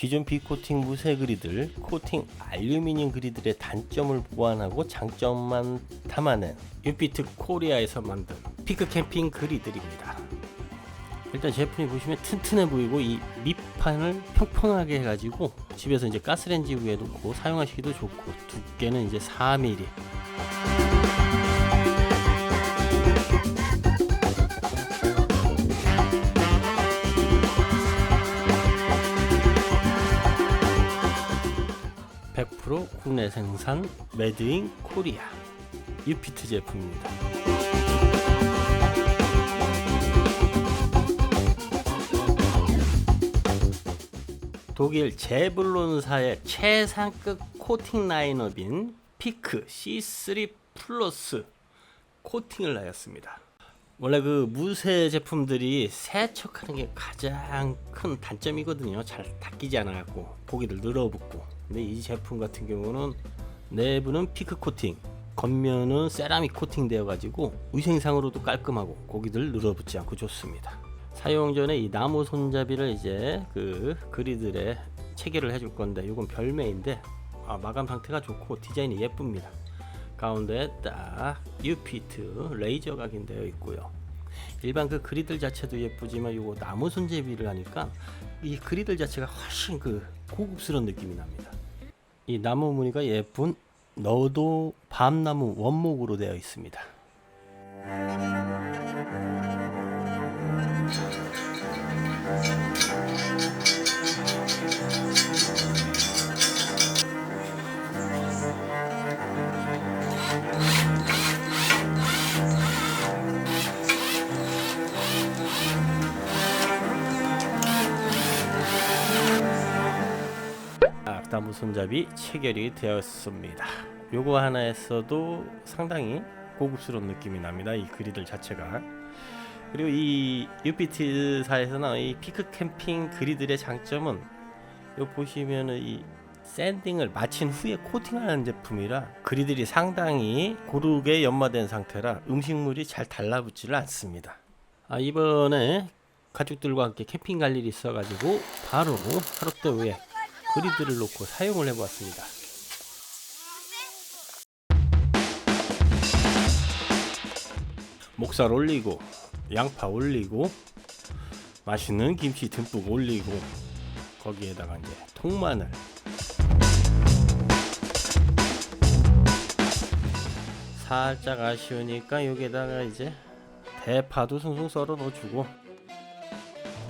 기존 비코팅 무쇠 그리들, 코팅 알루미늄 그리들의 단점을 보완하고 장점만 담아낸 유피트 코리아에서 만든 피크 캠핑 그리들입니다. 일단 제품이 보시면 튼튼해 보이고 이 밑판을 평평하게 해가지고 집에서 이제 가스레인지 위에 놓고 사용하시기도 좋고 두께는 이제 4mm. 국내 생산) 메드인 코리아 유피트 제품입니다. 독일 제블론사의 최상급 코팅 라인업인 피크 C3 플러스 코팅을 하였습니다. 원래 그 무쇠 제품들이 세척하는 게 가장 큰 단점이거든요. 잘 닦이지 않아갖고 고기들 늘어붙고. 근데 이 제품 같은 경우는 내부는 피크 코팅, 겉면은 세라믹 코팅 되어가지고 위생상으로도 깔끔하고 고기들 늘어붙지 않고 좋습니다. 사용 전에 이 나무 손잡이를 이제 그 그리들에 체결을 해줄 건데 이건 별매인데 아, 마감 상태가 좋고 디자인이 예쁩니다. 가운데 딱 유피트 레이저 각인 되어 있고요. 일반 그 그리들 자체도 예쁘지만 요거 나무 손잡이를 하니까 이 그리들 자체가 훨씬 그 고급스러운 느낌이 납니다. 이 나무 무늬가 예쁜 너도 밤나무 원목으로 되어 있습니다. 나무 손잡이 체결이 되었습니다. 요거 하나에서도 상당히 고급스러운 느낌이 납니다. 이 그리들 자체가. 그리고 이 유피트사에서는 이 피크 캠핑 그리들의 장점은 요 보시면은 이 샌딩을 마친 후에 코팅하는 제품이라 그리들이 상당히 고르게 연마된 상태라 음식물이 잘 달라붙지를 않습니다. 아 이번에 가족들과 함께 캠핑 갈 일이 있어가지고 바로 하루 때 후에 그리들을 놓고 사용을 해보았습니다. 목살 올리고 양파 올리고 맛있는 김치 듬뿍 올리고 거기에다가 이제 통마늘 살짝 아쉬우니까 여기에다가 이제 대파도 숭숭 썰어 넣어주고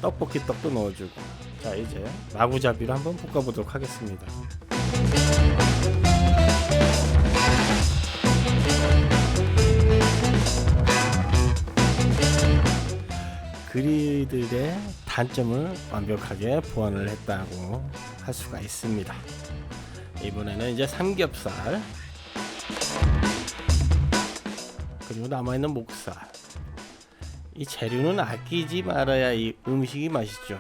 떡볶이 떡도 넣어주고 자 이제 마구잡이로 한번 볶아보도록 하겠습니다. 그리들의 단점을 완벽하게 보완을 했다고 할 수가 있습니다. 이번에는 이제 삼겹살 그리고 남아있는 목살. 이 재료는 아끼지 말아야 이 음식이 맛있죠.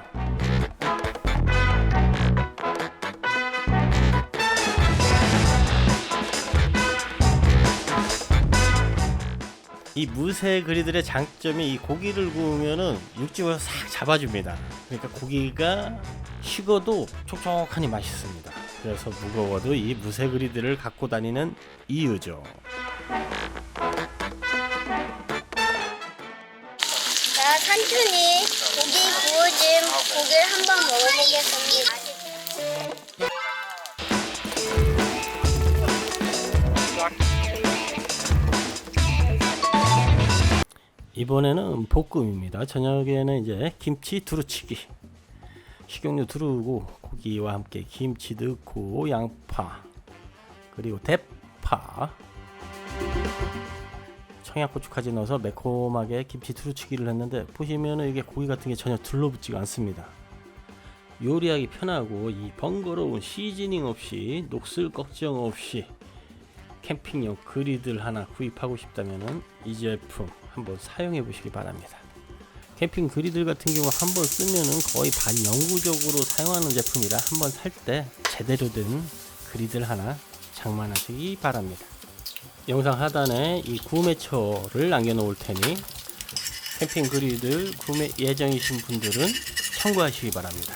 이 무쇠 그리들의 장점이 이 고기를 구우면은 육즙을 싹 잡아줍니다. 그러니까 고기가 식어도 촉촉하니 맛있습니다. 그래서 무거워도 이 무쇠 그리들을 갖고 다니는 이유죠. 자, 산천이 고기 구워진 고기를 한번 먹어보겠습니다. 이번에는 볶음입니다. 저녁에는 이제 김치 두루치기. 식용유 두르고 고기와 함께 김치 넣고 양파 그리고 대파 청양고추까지 넣어서 매콤하게 김치 두루치기를 했는데 보시면은 이게 고기 같은 게 전혀 둘러붙지가 않습니다. 요리하기 편하고 이 번거로운 시즈닝 없이 녹슬 걱정 없이 캠핑용 그리들 하나 구입하고 싶다면은 이 제품 한번 사용해 보시기 바랍니다. 캠핑 그리들 같은 경우 한 번 쓰면은 거의 반영구적으로 사용하는 제품이라 한 번 살 때 제대로 된 그리들 하나 장만하시기 바랍니다. 영상 하단에 이 구매처를 남겨놓을 테니 캠핑 그리들 구매 예정이신 분들은 참고하시기 바랍니다.